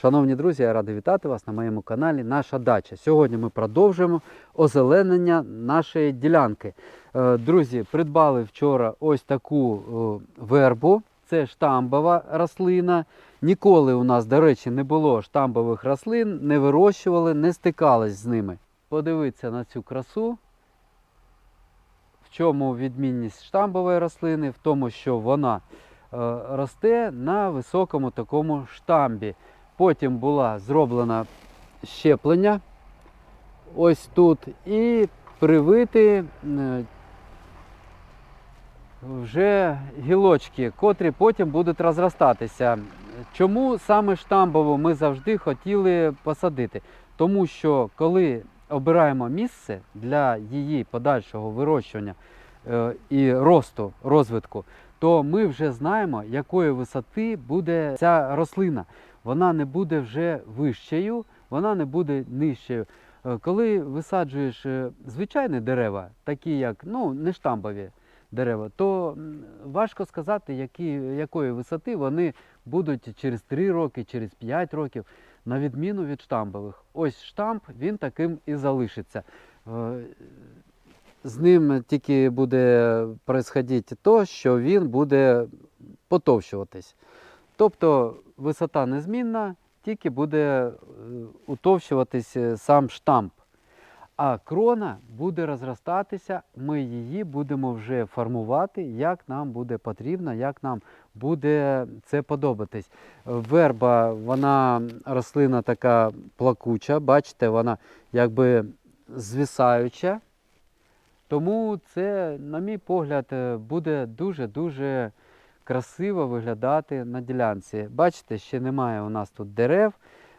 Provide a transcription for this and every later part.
Шановні друзі, я радий вітати вас на моєму каналі Наша дача. Сьогодні ми продовжуємо озеленення нашої ділянки. Е, Друзі, придбали вчора ось таку е, вербу. Це штамбова рослина. Ніколи у нас, до речі, не було штамбових рослин, не вирощували, не стикались з ними. Подивіться на цю красу. В чому відмінність штамбової рослини? В тому, що вона е, росте на високому такому штамбі. Потім була зроблена щеплення ось тут і привити е, вже гілочки, котрі потім будуть розростатися. Чому саме штамбову ми завжди хотіли посадити? Тому що коли обираємо місце для її подальшого вирощування е, і росту, розвитку, то ми вже знаємо, якої висоти буде ця рослина. Вона не буде вже вищою, вона не буде нижчою. Е, Коли висаджуєш е, звичайні дерева, такі як ну, не штамбові дерева, то важко сказати, які, якої висоти вони будуть через 3 роки, через 5 років, на відміну від штамбових. Ось штамп, він таким і залишиться. Е, З ним тільки буде происходити то, що він буде потовщуватись. Тобто висота незмінна, тільки буде е, утовщуватись е, сам штамп. А крона буде розростатися, ми її будемо вже формувати, як нам буде потрібно, як нам буде це подобатись. Верба, вона рослина така плакуча, бачите, вона якби звисаюча. Тому це, на мій погляд, е, буде дуже-дуже красиво виглядати на ділянці. Бачите, ще немає у нас тут дерев,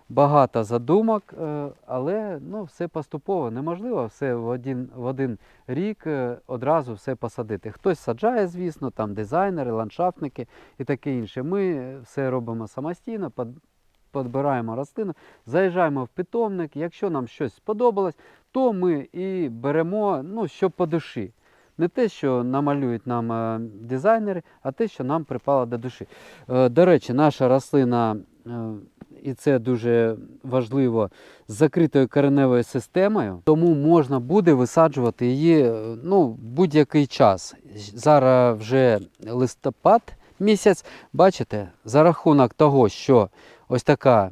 багато задумок, е, але ну, все поступово. Неможливо все в один, в один рік е, одразу все посадити. Хтось саджає, звісно, там дизайнери, ландшафтники і таке інше. Ми все робимо самостійно, под- підбираємо рослину, заїжджаємо в питомник. Якщо нам щось сподобалось, то ми і беремо, ну, що по душі. Не те, що намалюють нам е, дизайнери, а те, що нам припало до душі. Е, До речі, наша рослина, е, і це дуже важливо, з закритою кореневою системою, тому можна буде висаджувати її ну, будь-який час. Зараз вже листопад місяць. Бачите, за рахунок того, що ось така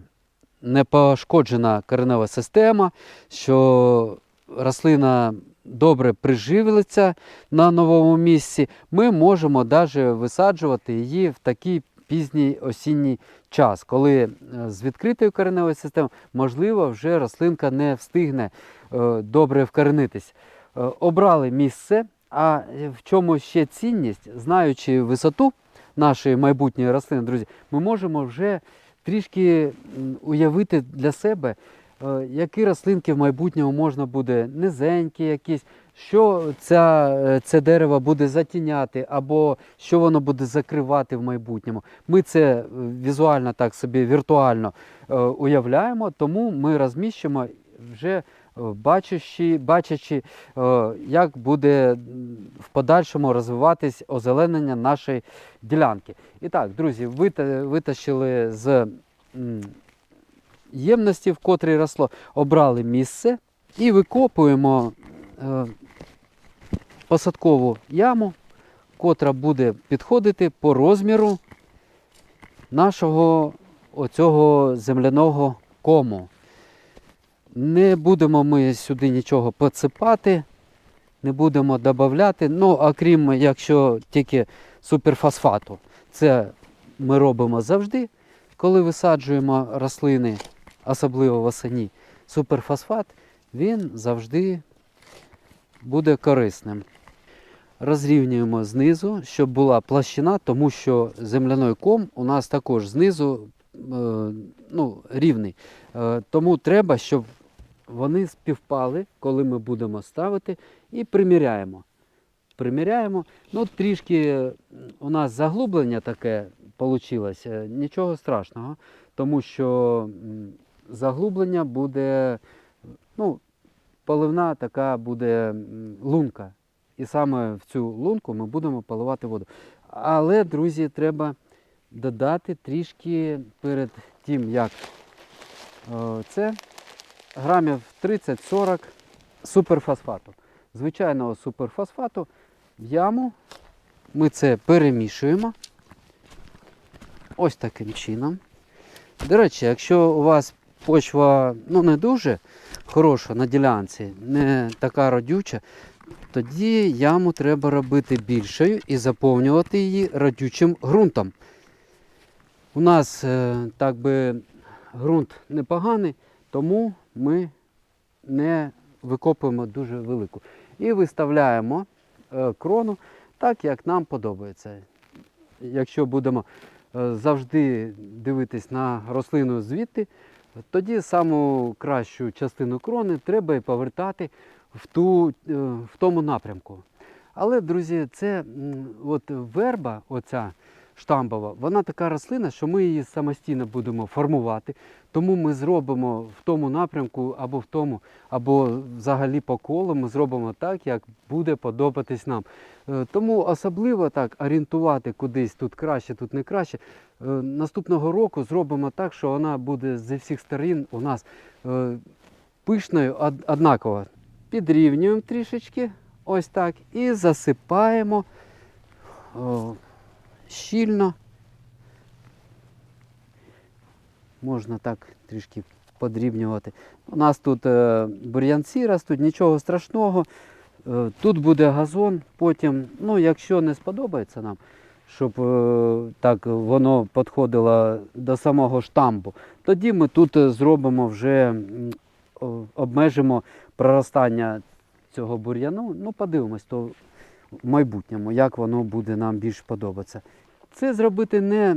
непошкоджена коренева система, що рослина добре приживиться на новому місці, ми можемо навіть висаджувати її в такий пізній осінній час, коли е, з відкритою кореневою системою, можливо, вже рослинка не встигне е, добре вкоренитись. Е, Обрали місце, а в чому ще цінність, знаючи висоту нашої майбутньої рослини, друзі, ми можемо вже трішки уявити для себе, які рослинки в майбутньому можна буде низенькі якісь, що ця, е, це дерево буде затіняти, або що воно буде закривати в майбутньому. Ми це е, візуально так собі віртуально е, уявляємо, тому ми розміщимо вже е, бачачи, бачачи, е, як буде в подальшому розвиватись озеленення нашої ділянки. І так, друзі, вита- витащили з ємності, в котрій росло, обрали місце і викопуємо е, посадкову яму, котра буде підходити по розміру нашого оцього земляного кому. Не будемо ми сюди нічого підсипати, не будемо додати, ну, окрім якщо тільки суперфосфату. Це ми робимо завжди, коли висаджуємо рослини, особливо восені. Суперфосфат, він завжди буде корисним. Розрівнюємо знизу, щоб була площина, тому що земляний ком у нас також знизу е, ну, рівний. Е, тому треба, щоб вони співпали, коли ми будемо ставити, і приміряємо. Приміряємо. Ну, трішки у нас заглублення таке вийшло, нічого страшного, тому що заглублення буде, ну, поливна така буде лунка. І саме в цю лунку ми будемо поливати воду. Але, друзі, треба додати трішки перед тим, як Е, Це грамів 30-40 суперфосфату. Звичайного суперфосфату в яму. Ми це перемішуємо. Ось таким чином. До речі, якщо у вас почва ну, не дуже хороша на ділянці, не така родюча, тоді яму треба робити більшою і заповнювати її родючим ґрунтом. У нас е, так би ґрунт непоганий, тому ми не викопуємо дуже велику. І виставляємо е, крону так, як нам подобається. Якщо будемо е, завжди дивитись на рослину звідти, тоді саму кращу частину крони треба повертати в, ту, е, в тому напрямку. Але, друзі, це от верба, оця штамбова, вона така рослина, що ми її самостійно будемо формувати. Тому ми зробимо в тому напрямку, або в тому, або взагалі по колу ми зробимо так, як буде подобатись нам. Е, Тому особливо так орієнтувати кудись тут краще, тут не краще. Е, Наступного року зробимо так, що вона буде зі всіх сторін у нас е, пишною однаково. Підрівнюємо трішечки, ось так, і засипаємо щільно. Можна так трішки подрібнювати. У нас тут е, бур'янці ростуть, нічого страшного. Е, Тут буде газон, потім, ну, якщо не сподобається нам, щоб е, так воно підходило до самого штамбу, тоді ми тут зробимо вже обмежимо проростання цього бур'яну. Ну, подивимось, то в майбутньому, як воно буде нам більш подобатися. Це зробити не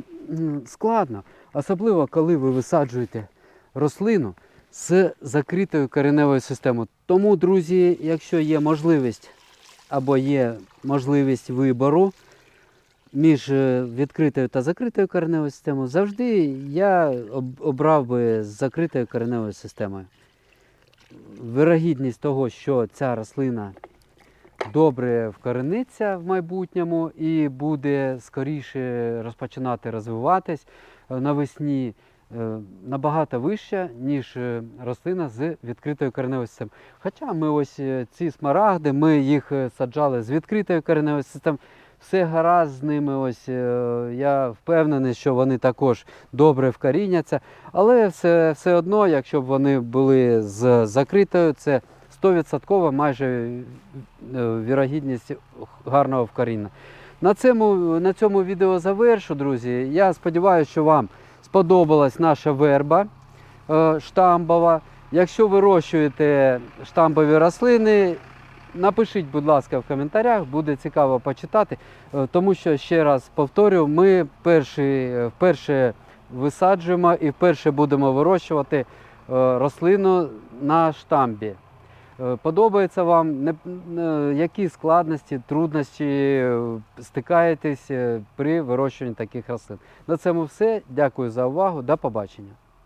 складно, особливо коли ви висаджуєте рослину з закритою кореневою системою. Тому, друзі, якщо є можливість або є можливість вибору між е, відкритою та закритою кореневою системою, завжди я обрав би з закритою кореневою системою. Вирогідність того, що ця рослина добре вкорениться в майбутньому і буде скоріше розпочинати розвиватись е, навесні, е, набагато вища, ніж е, рослина з відкритою кореневою системою. Хоча ми ось ці смарагди, ми їх саджали з відкритою кореневою системою. Все гаразд з ними, ось я впевнений, що вони також добре вкоріняться. Але все, все одно, якщо б вони були з закритою, це 100% майже е, вірогідність гарного вкоріння. На цьому, на цьому відео завершу, друзі. Я сподіваюся, що вам сподобалась наша верба е, штамбова. Якщо вирощуєте штамбові рослини, напишіть, будь ласка, в коментарях, буде цікаво почитати. Е, Тому що, ще раз повторю, ми перші, вперше висаджуємо і вперше будемо вирощувати рослину на штамбі. Е, Подобається вам, не, які складності, труднощі е, стикаєтесь е, при вирощуванні таких рослин. На цьому все. Дякую за увагу. До побачення.